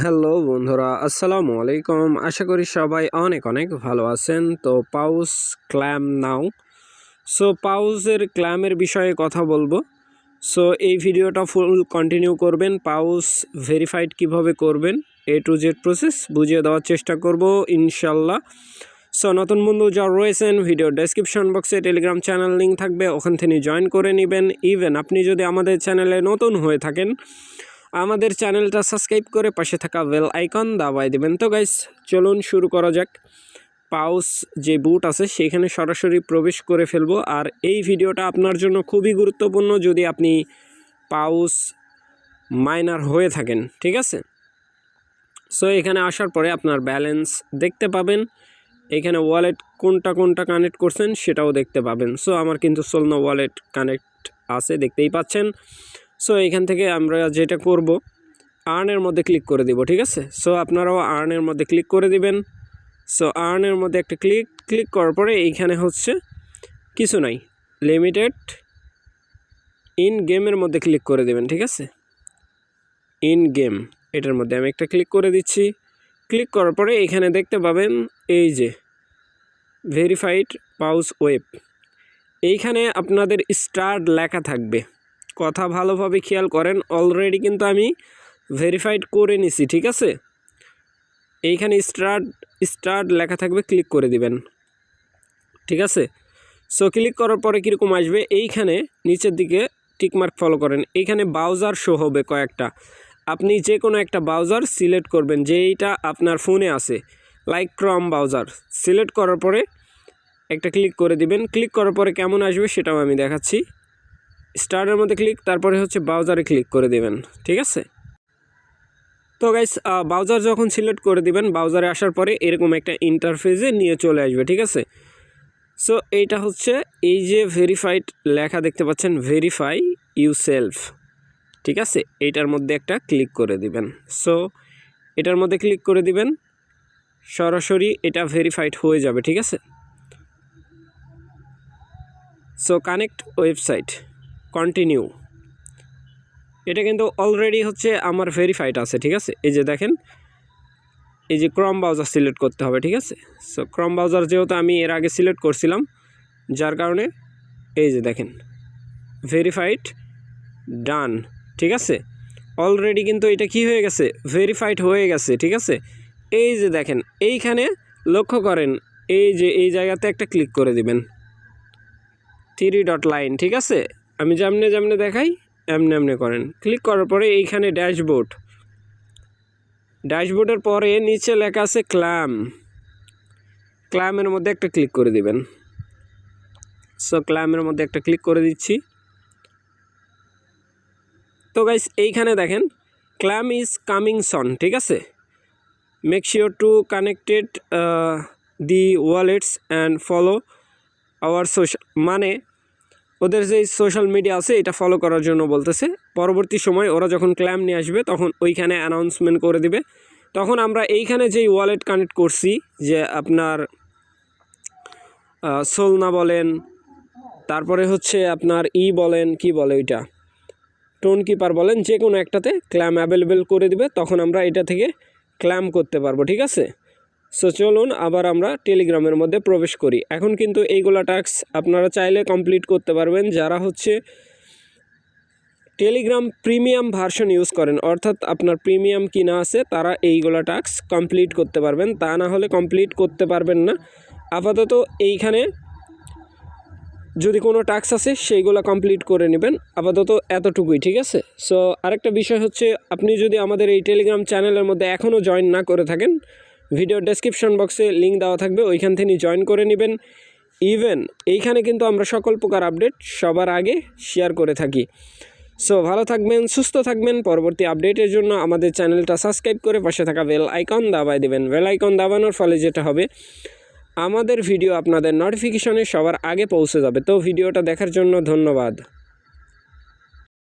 Hello বন্ধুরা, আসসালামু আলাইকুম। আশা করি সবাই অনেক অনেক ভালো আছেন। তো পাউস ক্ল্যাম নাও। সো পাউসের ক্ল্যামের বিষয়ে কথা বলব। সো এই ভিডিওটা ফুল কন্টিনিউ করবেন। পাউস ভেরিফাইড কীভাবে করবেন, এ টু জেড প্রসেস বুঝিয়ে দেওয়ার চেষ্টা করব, ইনশাল্লাহ। সো নতুন বন্ধু যারা রয়েছেন, ভিডিও ডেসক্রিপশন বক্সে টেলিগ্রাম চ্যানেল লিঙ্ক থাকবে, ওখান থেকে জয়েন করে নেবেন। ইভেন আপনি যদি আমাদের চ্যানেলে নতুন হয়ে থাকেন আমাদের চ্যানেলটা সাবস্ক্রাইব করে পাশে থাকা বেল আইকন দাবাই দেবেন। তো গাইস চলুন শুরু করা যাক। পাউস যে বুট আছে, সেখানে সরাসরি প্রবেশ করে ফেলব। আর এই ভিডিওটা আপনার জন্য খুবই গুরুত্বপূর্ণ যদি আপনি পাউস মাইনার হয়ে থাকেন, ঠিক আছে? সো এখানে আসার পরে আপনার ব্যালেন্স দেখতে পাবেন। এখানে ওয়ালেট কোনটা কোনটা কানেক্ট করছেন, সেটাও দেখতে পাবেন। সো আমার কিন্তু সোলনো ওয়ালেট কানেক্ট আছে, দেখতেই পাচ্ছেন। সো এখান থেকে আমরা যেটা করব আর্নের মধ্যে ক্লিক করে দিব, ঠিক আছে? সো আপনারাও আর্নের মধ্যে ক্লিক করে দিবেন। সো আর্নের মধ্যে একটা ক্লিক ক্লিক করার পরে এইখানে হচ্ছে কিছু নাই। লিমিটেড ইন গেমের মধ্যে ক্লিক করে দেবেন, ঠিক আছে? ইন গেম এটার মধ্যে আমি একটা ক্লিক করে দিচ্ছি। ক্লিক করার পরে এখানে দেখতে পাবেন এই যে ভেরিফাইড পাউস ওয়েব এইখানে আপনাদের স্টার্ট লেখা থাকবে। কথা ভালোভাবে খেয়াল করেন অলরেডি কিন্তু আমি ভেরিফাইড করে নিছি, ঠিক আছে? এইখানে স্টার্ট স্টার্ট লেখা থাকবে ক্লিক করে দিবেন, ঠিক আছে? সো ক্লিক করার পরে কীরকম আসবে? এইখানে নিচের দিকে টিকমার্ক ফলো করেন, এইখানে ব্রাউজার শো হবে কয়েকটা। আপনি যে কোনো একটা ব্রাউজার সিলেক্ট করবেন, যেইটা আপনার ফোনে আছে লাইক ক্রম ব্রাউজার সিলেক্ট করার পরে একটা ক্লিক করে দিবেন ক্লিক করার পরে কেমন আসবে সেটাও আমি দেখাচ্ছি। স্টার্টের মধ্যে ক্লিক তারপরে হচ্ছে ব্রাউজারে ক্লিক করে দেবেন, ঠিক আছে? তো গাইস ব্রাউজার যখন সিলেক্ট করে দিবেন ব্রাউজারে আসার পরে এরকম একটা ইন্টারফেসে নিয়ে চলে আসবে, ঠিক আছে? সো এইটা হচ্ছে এই যে ভেরিফাইড লেখা দেখতে পাচ্ছেন ভেরিফাই ইউ সেলফ ঠিক আছে? এইটার মধ্যে একটা ক্লিক করে দিবেন। সো এটার মধ্যে ক্লিক করে দিবেন, সরাসরি এটা ভেরিফাইড হয়ে যাবে, ঠিক আছে? সো কানেক্ট ওয়েবসাইট কন্টিনিউ এটা কিন্তু অলরেডি হচ্ছে আমার ভেরিফাইড আছে, ঠিক আছে? এই যে দেখেন, এই যে ক্রম ব্রাউজার সিলেক্ট করতে হবে, ঠিক আছে? সো ক্রম ব্রাউজার যেহেতু আমি এর আগে সিলেক্ট করছিলাম, যার কারণে এই যে দেখেন ভেরিফাইড ডান ঠিক আছে? অলরেডি কিন্তু এটা কি হয়ে গেছে? ভেরিফাইড হয়ে গেছে, ঠিক আছে? এই যে দেখেন, এইখানে লক্ষ্য করেন, এই যে এই জায়গাতে একটা ক্লিক করে দিবেন। থ্রি ডট লাইন ঠিক আছে? আমি যেমনে যেমনে দেখাই, এমনি এমনি করেন। ক্লিক করার পরে এইখানে ড্যাশবোর্ড। ড্যাশবোর্ডের পরে নিচে লেখা আছে ক্লাম। ক্লামের মধ্যে একটা ক্লিক করে দিবেন। সো ক্লামের মধ্যে একটা ক্লিক করে দিচ্ছি। তো গাইস এইখানে দেখেন, ক্লাম ইজ কামিং সন, ঠিক আছে? Make sure to connected the wallets and follow our social মানে ওদের যে সোশ্যাল মিডিয়া আছে, এটা ফলো করার জন্য বলতেছে। পরবর্তী সময় ওরা যখন ক্ল্যাম নিয়ে আসবে, তখন ওইখানে অ্যানাউন্সমেন্ট করে দিবে। তখন আমরা এইখানে যেই ওয়ালেট কানেক্ট করছি, যে আপনার সোলনা বলেন, তারপরে হচ্ছে আপনার ই বলেন, কি বলে ওইটা? টোন কিপার বলেন যে কোনো একটাতে ক্ল্যাম অ্যাভেলেবেল করে দিবে, তখন আমরা এটা থেকে ক্ল্যাম করতে পারব, ঠিক আছে? সো চলুন আবার আমরা টেলিগ্রামের মধ্যে প্রবেশ করি। এখন কিন্তু এইগুলা টাস্ক আপনারা চাইলে কমপ্লিট করতে পারবেন। যারা হচ্ছে টেলিগ্রাম প্রিমিয়াম ভার্সন ইউজ করেন, অর্থাৎ আপনার প্রিমিয়াম কিনা আছে, তারা এইগুলা টাস্ক কমপ্লিট করতে পারবেন। তা না হলে কমপ্লিট করতে পারবেন না। আপাতত এইখানে যদি কোনো টাস্ক আছে, সেইগুলো কমপ্লিট করে নেবেন। আপাতত এতটুকুই, ঠিক আছে? সো আরেকটা বিষয় হচ্ছে, আপনি যদি আমাদের এই টেলিগ্রাম চ্যানেলের মধ্যে এখনও জয়েন না করে থাকেন ভিডিও ডেসক্রিপশন বক্সে লিঙ্ক দেওয়া থাকবে, ওইখান থেকে জয়েন করে নেবেন। ইভেন এইখানে কিন্তু আমরা সকল প্রকার আপডেট সবার আগে শেয়ার করে থাকি। সো ভালো থাকবেন, সুস্থ থাকবেন। পরবর্তী আপডেটের জন্য আমাদের চ্যানেলটা সাবস্ক্রাইব করে পাশে থাকা বেল আইকন দাবায় দেবেন। বেল আইকন দাবানোর ফলে যেটা হবে, আমাদের ভিডিও আপনাদের নোটিফিকেশনে সবার আগে পৌঁছে যাবে। তো ভিডিওটা দেখার জন্য ধন্যবাদ।